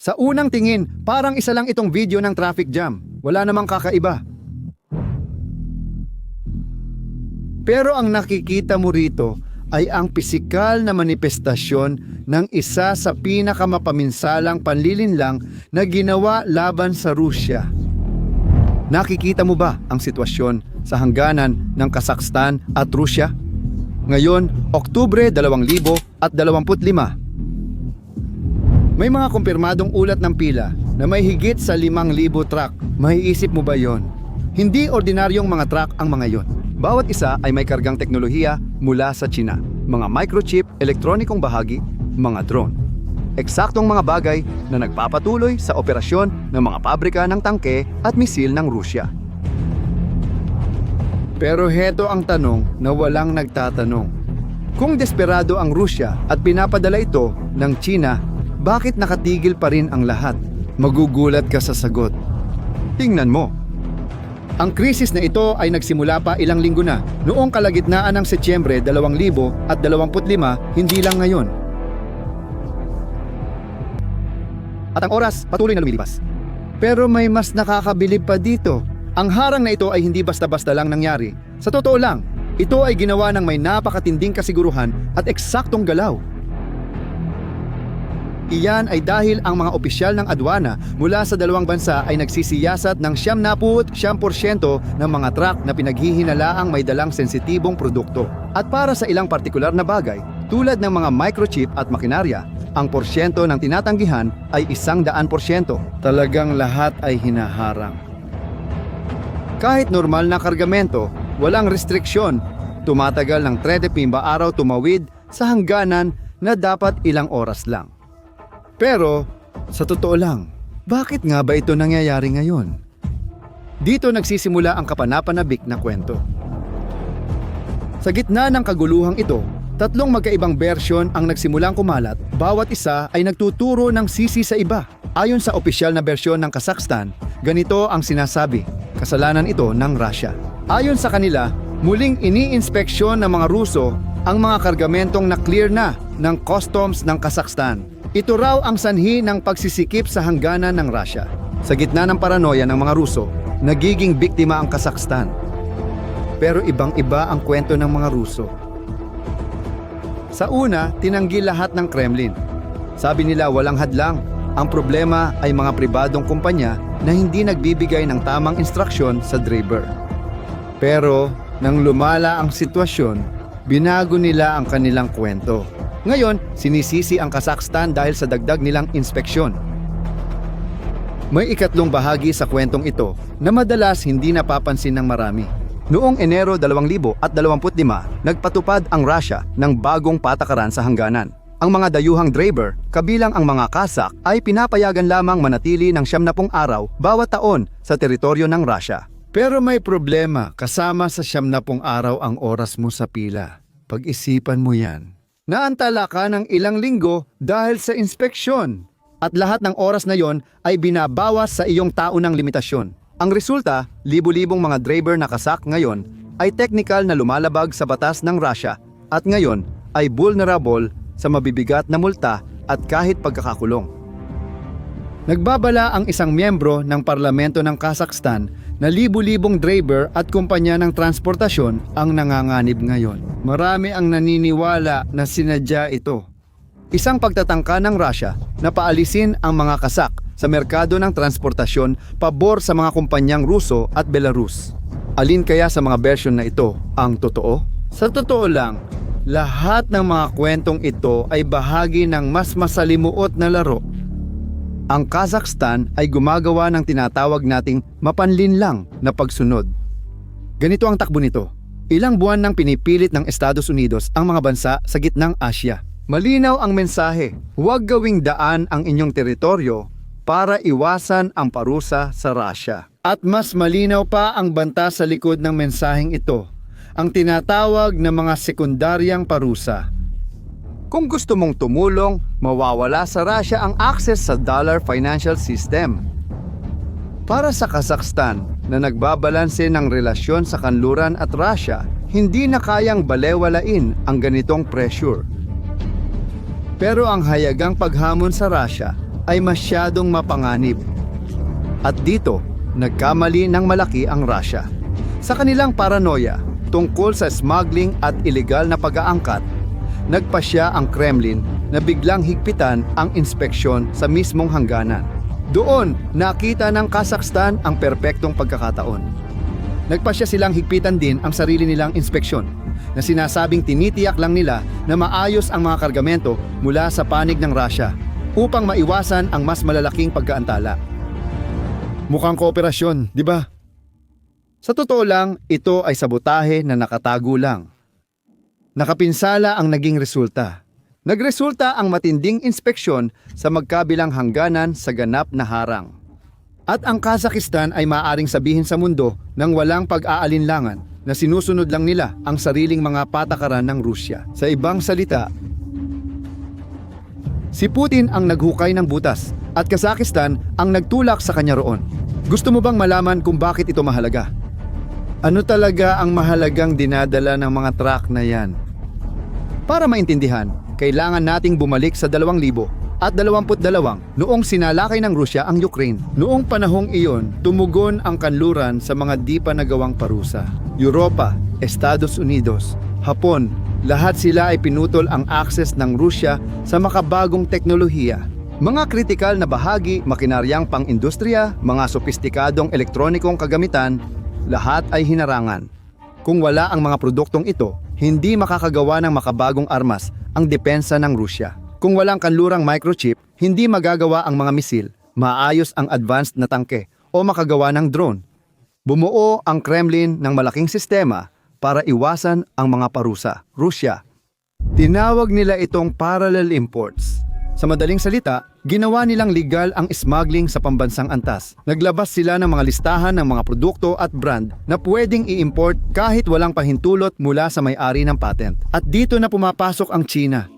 Sa unang tingin, parang isa lang itong video ng traffic jam. Wala namang kakaiba. Pero ang nakikita mo rito ay ang pisikal na manifestasyon ng isa sa pinakamapaminsalang panlilinlang na ginawa laban sa Rusya. Nakikita mo ba ang sitwasyon sa hangganan ng Kazakhstan at Rusya? Ngayon, Oktubre 2025, may mga kumpirmadong ulat ng pila na may higit sa 5,000 truck. Maiisip mo ba yon? Hindi ordinaryong mga truck ang mga yon. Bawat isa ay may kargang teknolohiya mula sa China. Mga microchip, elektronikong bahagi, mga drone. Eksaktong mga bagay na nagpapatuloy sa operasyon ng mga pabrika ng tangke at misil ng Rusya. Pero heto ang tanong na walang nagtatanong. Kung desperado ang Rusya at pinapadala ito ng China bakit nakatigil pa rin ang lahat? Magugulat ka sa sagot. Tingnan mo. Ang krisis na ito ay nagsimula pa ilang linggo na, noong kalagitnaan ng Setyembre 2025, hindi lang ngayon. At ang oras patuloy na lumilipas. Pero may mas nakakabilib pa dito. Ang harang na ito ay hindi basta-basta lang nangyari. Sa totoo lang, ito ay ginawa ng may napakatinding kasiguruhan at eksaktong galaw. Iyan ay dahil ang mga opisyal ng adwana mula sa dalawang bansa ay nagsisiyasat ng siyam naput siyam porsyento ng mga truck na pinaghihinalaang may dalang sensitibong produkto. At para sa ilang partikular na bagay, tulad ng mga microchip at makinarya, ang porsyento ng tinatanggihan ay isang daan porsyento. Talagang lahat ay hinaharang. Kahit normal na kargamento, walang restriksyon. Tumatagal ng 35 araw tumawid sa hangganan na dapat ilang oras lang. Pero, sa totoo lang, bakit nga ba ito nangyayari ngayon? Dito nagsisimula ang kapanapanabik na kwento. Sa gitna ng kaguluhang ito, tatlong magkaibang bersyon ang nagsimulang kumalat, bawat isa ay nagtuturo ng sisi sa iba. Ayon sa opisyal na bersyon ng Kazakhstan, ganito ang sinasabi, kasalanan ito ng Russia. Ayon sa kanila, muling iniinspeksyon ng mga Ruso ang mga kargamentong na-clear na ng customs ng Kazakhstan. Ito raw ang sanhi ng pagsisikip sa hangganan ng Russia. Sa gitna ng paranoia ng mga Ruso, nagiging biktima ang Kazakhstan. Pero ibang-iba ang kwento ng mga Ruso. Sa una, tinanggi lahat ng Kremlin. Sabi nila walang hadlang. Ang problema ay mga pribadong kumpanya na hindi nagbibigay ng tamang instruksyon sa driver. Pero nang lumala ang sitwasyon, binago nila ang kanilang kwento. Ngayon, sinisisi ang Kazakhstan dahil sa dagdag nilang inspeksyon. May ikatlong bahagi sa kwentong ito na madalas hindi napapansin ng marami. Noong Enero 2025, nagpatupad ang Russia ng bagong patakaran sa hangganan. Ang mga dayuhang driver, kabilang ang mga kasak, ay pinapayagan lamang manatili ng 70 araw bawat taon sa teritoryo ng Russia. Pero may problema kasama sa 70 araw ang oras mo sa pila. Pag-isipan mo yan. Naantala ka ng ilang linggo dahil sa inspeksyon. At lahat ng oras na yon ay binabawas sa iyong taunang limitasyon. Ang resulta, libu-libong mga driver na kasak ngayon ay technical na lumalabag sa batas ng Russia at ngayon ay vulnerable sa mabibigat na multa at kahit pagkakakulong. Nagbabala ang isang miyembro ng parlamento ng Kazakhstan na libu-libong driver at kumpanya ng transportasyon ang nanganganib ngayon. Marami ang naniniwala na sinadya ito. Isang pagtatangka ng Russia na paalisin ang mga kasak sa merkado ng transportasyon pabor sa mga kumpanyang Ruso at Belarus. Alin kaya sa mga version na ito ang totoo? Sa totoo lang, lahat ng mga kwentong ito ay bahagi ng mas masalimuot na laro ang Kazakhstan ay gumagawa ng tinatawag nating mapanlinlang na pagsunod. Ganito ang takbo nito. Ilang buwan nang pinipilit ng Estados Unidos ang mga bansa sa gitnang Asya. Malinaw ang mensahe, huwag gawing daan ang inyong teritoryo para iwasan ang parusa sa Russia. At mas malinaw pa ang banta sa likod ng mensaheng ito, ang tinatawag na mga sekundaryang parusa. Kung gusto mong tumulong, mawawala sa Russia ang access sa dollar financial system. Para sa Kazakhstan na nagbabalanse ng relasyon sa kanluran at Russia, hindi na kayang balewalain ang ganitong pressure. Pero ang hayagang paghamon sa Russia ay masyadong mapanganib. At dito, nagkamali ng malaki ang Russia. Sa kanilang paranoia tungkol sa smuggling at ilegal na pag-aangkat, nagpasya ang Kremlin na biglang higpitan ang inspeksyon sa mismong hangganan. Doon, nakita ng Kazakhstan ang perpektong pagkakataon. Nagpasya silang higpitan din ang sarili nilang inspeksyon na sinasabing tinitiyak lang nila na maayos ang mga kargamento mula sa panig ng Russia upang maiwasan ang mas malalaking pagkaantala. Mukhang kooperasyon, di ba? Sa totoo lang, ito ay sabotahe na nakatago lang. Nakapinsala ang naging resulta. Nagresulta ang matinding inspeksyon sa magkabilang hangganan sa ganap na harang. At ang Kazakhstan ay maaring sabihin sa mundo ng walang pag-aalinlangan na sinusunod lang nila ang sariling mga patakaran ng Rusya. Sa ibang salita, si Putin ang naghukay ng butas at Kazakhstan ang nagtulak sa kanya roon. Gusto mo bang malaman kung bakit ito mahalaga? Ano talaga ang mahalagang dinadala ng mga truck na yan? Para maintindihan, kailangan nating bumalik sa 2000 at 22 noong sinalakay ng Rusya ang Ukraine. Noong panahong iyon, tumugon ang kanluran sa mga di pa nagawang parusa. Europa, Estados Unidos, Hapon, lahat sila ay pinutol ang akses ng Rusya sa makabagong teknolohiya. Mga kritikal na bahagi, makinaryang pang-industriya, mga sopistikadong elektronikong kagamitan, lahat ay hinarangan. Kung wala ang mga produktong ito, hindi makakagawa ng makabagong armas ang depensa ng Rusya. Kung walang kanlurang microchip, hindi magagawa ang mga misil, maayos ang advanced na tangke o makagawa ng drone. Bumuo ang Kremlin ng malaking sistema para iwasan ang mga parusa, Rusya. Tinawag nila itong parallel imports. Sa madaling salita, ginawa nilang legal ang smuggling sa pambansang antas. Naglabas sila ng mga listahan ng mga produkto at brand na pwedeng i-import kahit walang pahintulot mula sa may-ari ng patent. At dito na pumapasok ang China.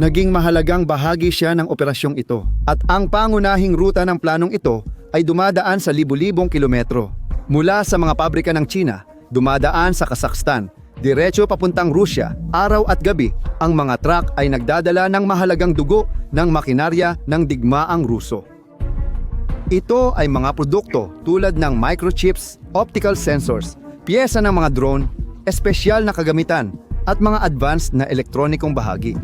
Naging mahalagang bahagi siya ng operasyong ito. At ang pangunahing ruta ng planong ito ay dumadaan sa libu-libong kilometro. Mula sa mga pabrika ng China, dumadaan sa Kazakhstan, diretso papuntang Rusya, araw at gabi, ang mga truck ay nagdadala ng mahalagang dugo ng makinarya ng digmaang Ruso. Ito ay mga produkto tulad ng microchips, optical sensors, piyesa ng mga drone, espesyal na kagamitan, at mga advanced na elektronikong bahagi.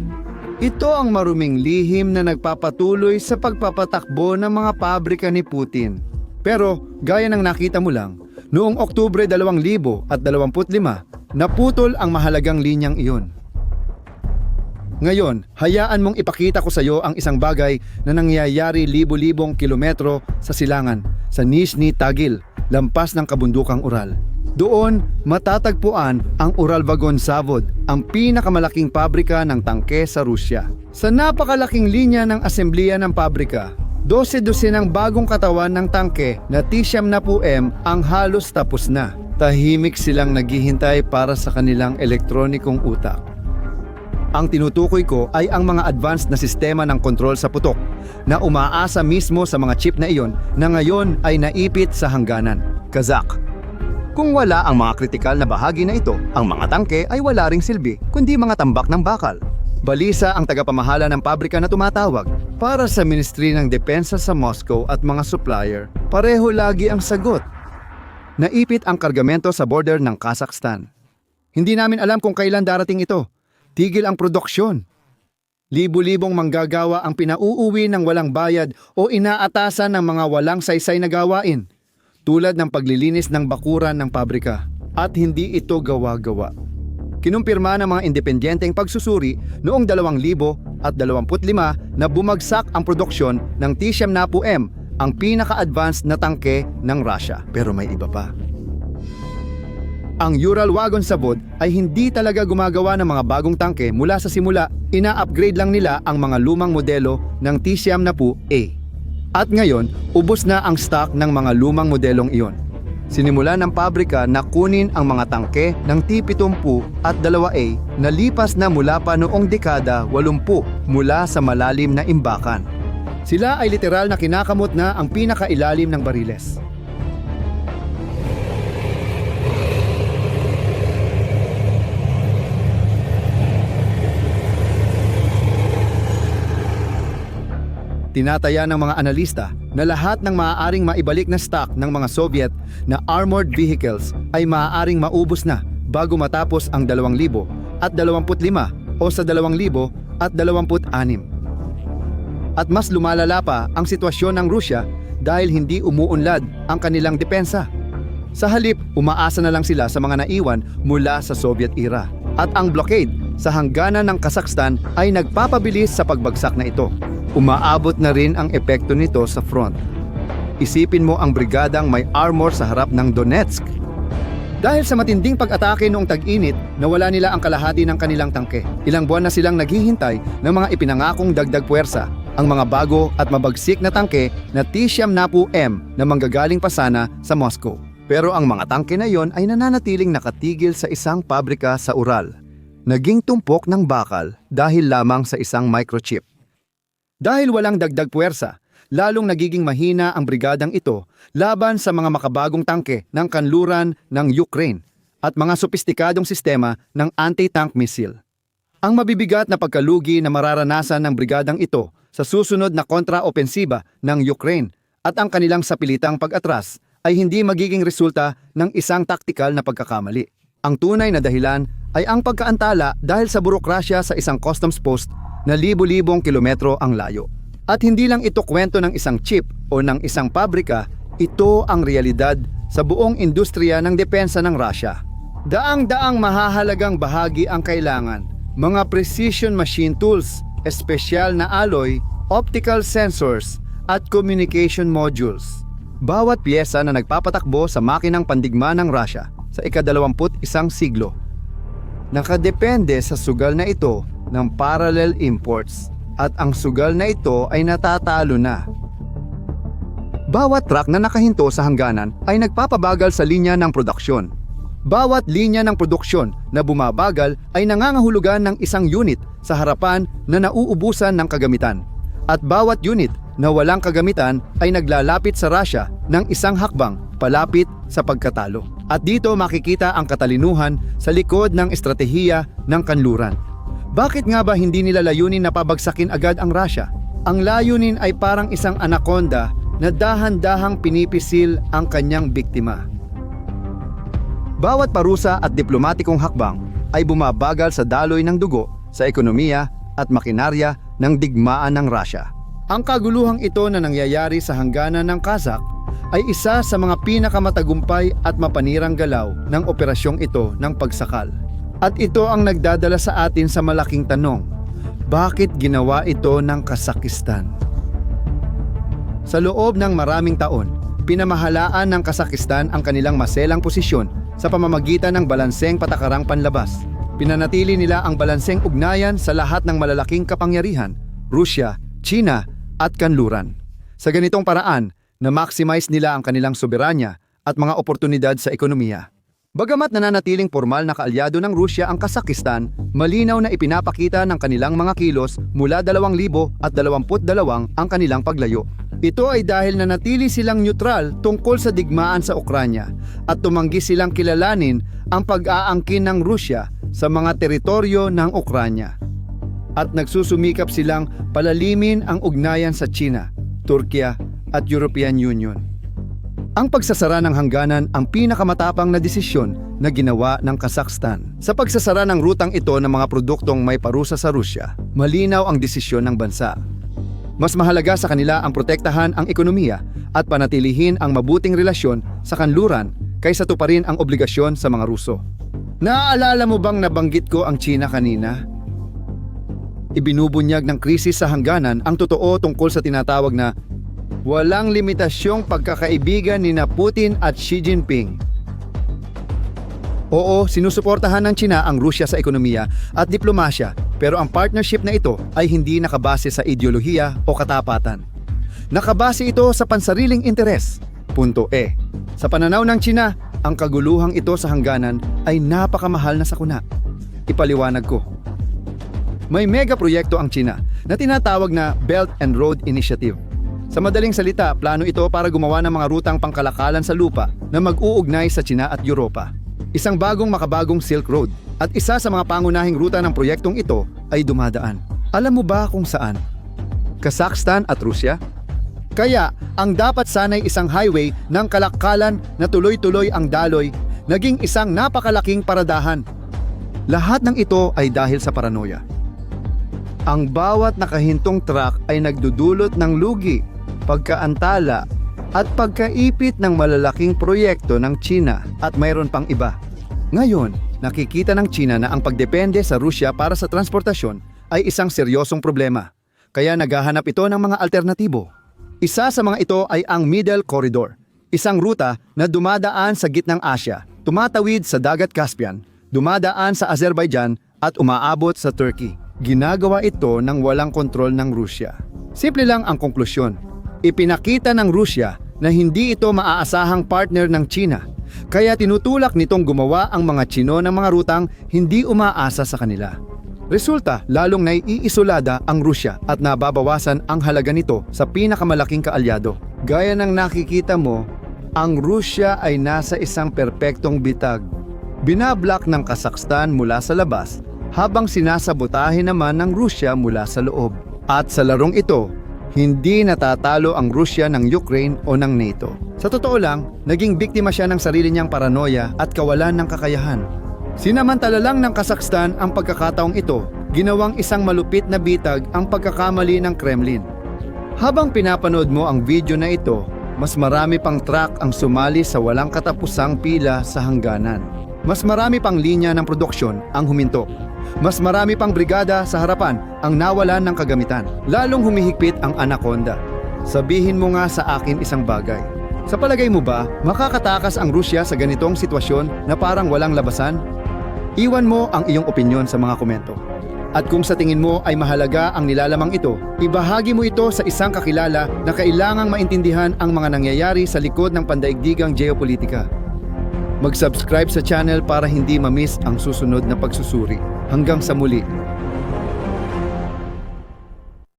Ito ang maruming lihim na nagpapatuloy sa pagpapatakbo ng mga pabrika ni Putin. Pero gaya ng nakita mo lang, noong Oktubre 2025, naputol ang mahalagang linyang iyon. Ngayon, hayaan mong ipakita ko sa iyo ang isang bagay na nangyayari libo-libong kilometro sa silangan, sa Nizhny Tagil, lampas ng kabundukang Ural. Doon, matatagpuan ang Uralvagon Zavod, ang pinakamalaking pabrika ng tangke sa Rusya. Sa napakalaking linya ng asembleya ng pabrika, 12 ng bagong katawan ng tangke na T-Siyam na M ang halos tapos na. Tahimik silang naghihintay para sa kanilang elektronikong utak. Ang tinutukoy ko ay ang mga advanced na sistema ng kontrol sa putok na umaasa mismo sa mga chip na iyon na ngayon ay naipit sa hangganan. Kazak. Kung wala ang mga kritikal na bahagi na ito, ang mga tangke ay wala ring silbi kundi mga tambak ng bakal. Balisa ang tagapamahala ng pabrika na tumatawag para sa Ministry ng Depensa sa Moscow at mga supplier. Pareho lagi ang sagot. Naipit ang kargamento sa border ng Kazakhstan. Hindi namin alam kung kailan darating ito. Tigil ang produksyon. Libu-libong manggagawa ang pinauuwi ng walang bayad o inaatasan ng mga walang saysay na gawain, tulad ng paglilinis ng bakuran ng pabrika. At hindi ito gawa-gawa. Kinumpirma ng mga independenteng pagsusuri noong 2025 na bumagsak ang produksyon ng T-Shem Napu M, ang pinaka-advanced na tangke ng Russia. Pero may iba pa. Ang Ural Wagon Sabod ay hindi talaga gumagawa ng mga bagong tangke mula sa simula, ina-upgrade lang nila ang mga lumang modelo ng T-Siam na po A. At ngayon, ubos na ang stock ng mga lumang modelong iyon. Sinimula ng pabrika na kunin ang mga tangke ng T-70 at 2A na lipas na mula pa noong dekada 80 mula sa malalim na imbakan. Sila ay literal na kinakamot na ang pinakailalim ng bariles. Tinataya ng mga analista na lahat ng maaaring maibalik na stock ng mga Soviet na armored vehicles ay maaaring maubos na bago matapos ang 2,000 at 25 o sa 2,000 at 26. At mas lumalala pa ang sitwasyon ng Rusya dahil hindi umuunlad ang kanilang depensa. Sa halip, umaasa na lang sila sa mga naiwan mula sa Soviet era. At ang blockade sa hangganan ng Kazakhstan ay nagpapabilis sa pagbagsak na ito. Umaabot na rin ang epekto nito sa front. Isipin mo ang brigadang may armor sa harap ng Donetsk. Dahil sa matinding pag-atake noong tag-init, nawala nila ang kalahati ng kanilang tangke. Ilang buwan na silang naghihintay ng mga ipinangakong dagdag puwersa, ang mga bago at mabagsik na tangke na T-Siyam Napu M na manggagaling pa sana sa Moscow. Pero ang mga tangke na yon ay nananatiling nakatigil sa isang pabrika sa Ural. Naging tumpok ng bakal dahil lamang sa isang microchip. Dahil walang dagdag puwersa, lalong nagiging mahina ang brigadang ito laban sa mga makabagong tangke ng kanluran ng Ukraine at mga sopistikadong sistema ng anti-tank missile. Ang mabibigat na pagkalugi na mararanasan ng brigadang ito sa susunod na kontra-opensiba ng Ukraine at ang kanilang sapilitang pag-atras ay hindi magiging resulta ng isang taktikal na pagkakamali. Ang tunay na dahilan ay ang pagkaantala dahil sa burokrasya sa isang customs post na libo-libong kilometro ang layo. At hindi lang ito kwento ng isang chip o ng isang pabrika, ito ang realidad sa buong industriya ng depensa ng Russia. Daang-daang mahahalagang bahagi ang kailangan, mga precision machine tools, espesyal na alloy, optical sensors, at communication modules. Bawat piyesa na nagpapatakbo sa makinang pandigma ng Russia sa ikadalawamput isang siglo nakadepende sa sugal na ito ng parallel imports at ang sugal na ito ay natatalo na. Bawat truck na nakahinto sa hangganan ay nagpapabagal sa linya ng produksyon. Bawat linya ng produksyon na bumabagal ay nangangahulugan ng isang unit sa harapan na nauubusan ng kagamitan. At bawat unit na walang kagamitan ay naglalapit sa Russia ng isang hakbang palapit sa pagkatalo. At dito makikita ang katalinuhan sa likod ng estratehiya ng kanluran. Bakit nga ba hindi nila layunin na pabagsakin agad ang Russia? Ang layunin ay parang isang anaconda na dahan-dahang pinipisil ang kanyang biktima. Bawat parusa at diplomatikong hakbang ay bumabagal sa daloy ng dugo sa ekonomiya at makinarya ng digmaan ng Russia. Ang kaguluhang ito na nangyayari sa hangganan ng Kazakh ay isa sa mga pinakamatagumpay at mapanirang galaw ng operasyong ito ng pagsakal. At ito ang nagdadala sa atin sa malaking tanong, bakit ginawa ito ng Kazakhstan? Sa loob ng maraming taon, pinamahalaan ng Kazakhstan ang kanilang maselang posisyon sa pamamagitan ng balanseng patakarang panlabas. Pinanatili nila ang balanseng ugnayan sa lahat ng malalaking kapangyarihan, Rusya, China at kanluran. Sa ganitong paraan, na-maximize nila ang kanilang soberanya at mga oportunidad sa ekonomiya. Bagamat nananatiling formal na kaalyado ng Rusya ang Kazakhstan, malinaw na ipinapakita ng kanilang mga kilos mula 2022 ang kanilang paglayo. Ito ay dahil nanatili silang neutral tungkol sa digmaan sa Ukranya at tumanggi silang kilalanin ang pag-aangkin ng Rusya sa mga teritoryo ng Ukranya. At nagsusumikap silang palalimin ang ugnayan sa China, Turkiya at European Union. Ang pagsasara ng hangganan ang pinakamatapang na desisyon na ginawa ng Kazakhstan. Sa pagsasara ng rutang ito ng mga produktong may parusa sa Rusya, malinaw ang desisyon ng bansa. Mas mahalaga sa kanila ang protektahan ang ekonomiya at panatilihin ang mabuting relasyon sa kanluran kaysa tuparin ang obligasyon sa mga Ruso. Naaalala mo bang nabanggit ko ang China kanina? Ibinubunyag ng krisis sa hangganan ang totoo tungkol sa tinatawag na walang limitasyong pagkakaibigan ni na Putin at Xi Jinping. Oo, sinusuportahan ng China ang Rusya sa ekonomiya at diplomasya pero ang partnership na ito ay hindi nakabase sa ideolohiya o katapatan. Nakabase ito sa pansariling interes. Punto E. Sa pananaw ng China, ang kaguluhang ito sa hangganan ay napakamahal na sakuna. Ipaliwanag ko. May mega proyekto ang China na tinatawag na Belt and Road Initiative. Sa madaling salita, plano ito para gumawa ng mga rutang pangkalakalan sa lupa na mag-uugnay sa China at Europa. Isang bagong makabagong Silk Road at isa sa mga pangunahing ruta ng proyektong ito ay dumadaan. Alam mo ba kung saan? Kazakhstan at Rusya? Kaya, ang dapat sanay isang highway ng kalakkalan na tuloy-tuloy ang daloy, naging isang napakalaking paradahan. Lahat ng ito ay dahil sa paranoia. Ang bawat nakahintong truck ay nagdudulot ng lugi, pagkaantala, at pagkaipit ng malalaking proyekto ng China at mayroon pang iba. Ngayon, nakikita ng China na ang pagdepende sa Rusya para sa transportasyon ay isang seryosong problema. Kaya naghahanap ito ng mga alternatibo. Isa sa mga ito ay ang Middle Corridor, isang ruta na dumadaan sa gitnang Asya, tumatawid sa Dagat Caspian, dumadaan sa Azerbaijan at umaabot sa Turkey. Ginagawa ito ng walang kontrol ng Rusya. Simple lang ang konklusyon. Ipinakita ng Rusya na hindi ito maaasahang partner ng China, kaya tinutulak nitong gumawa ang mga Chino ng mga rutang hindi umaasa sa kanila. Resulta, lalong naiisolada ang Rusya at nababawasan ang halaga nito sa pinakamalaking kaalyado. Gaya ng nakikita mo, ang Rusya ay nasa isang perpektong bitag. Binablock ng Kazakhstan mula sa labas habang sinasabotahe naman ng Rusya mula sa loob. At sa larong ito, hindi natatalo ang Rusya ng Ukraine o ng NATO. Sa totoo lang, naging biktima siya ng sarili niyang paranoia at kawalan ng kakayahan. Sinamantala lang ng Kazakhstan ang pagkakataong ito, ginawang isang malupit na bitag ang pagkakamali ng Kremlin. Habang pinapanood mo ang video na ito, mas marami pang truck ang sumali sa walang katapusang pila sa hangganan. Mas marami pang linya ng produksyon ang huminto. Mas marami pang brigada sa harapan ang nawalan ng kagamitan. Lalong humihigpit ang anaconda. Sabihin mo nga sa akin isang bagay. Sa palagay mo ba, makakatakas ang Rusya sa ganitong sitwasyon na parang walang labasan? Iwan mo ang iyong opinyon sa mga komento. At kung sa tingin mo ay mahalaga ang nilalamang ito, ibahagi mo ito sa isang kakilala na kailangang maintindihan ang mga nangyayari sa likod ng pandaigdigang geopolitika. Mag-subscribe sa channel para hindi ma-miss ang susunod na pagsusuri. Hanggang sa muli.